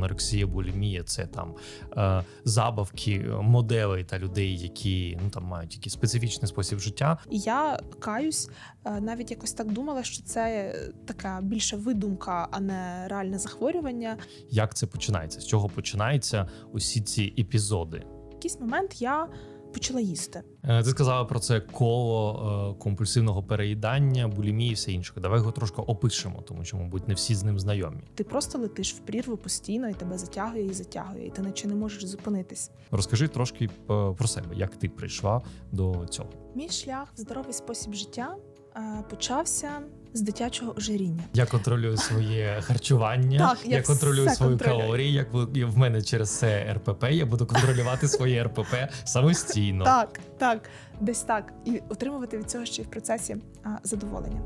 анорексія, булімія це там е, забавки моделей та людей, які ну там мають якийсь специфічний спосіб життя. Я каюсь, е, навіть якось так думала, що це така більше видумка, а не реальне захворювання. Як це починається? З чого починаються усі ці епізоди? В якийсь момент я почала їсти. Е, Ти сказала про це коло е, компульсивного переїдання, булімії і все інше. Давай його трошки опишемо, тому що, мабуть, не всі з ним знайомі. Ти просто летиш в прірву постійно, і тебе затягує і затягує, і ти наче не можеш зупинитись. Розкажи трошки е, про себе, як ти прийшла до цього. Мій шлях в здоровий спосіб життя почався з дитячого ожиріння. Я контролюю своє харчування, Так, я я контролюю свою свої контролюю. калорії. Як в мене через це РПП, я буду контролювати своє РПП самостійно. Так, так, десь так. І отримувати від цього ще й в процесі а, задоволення.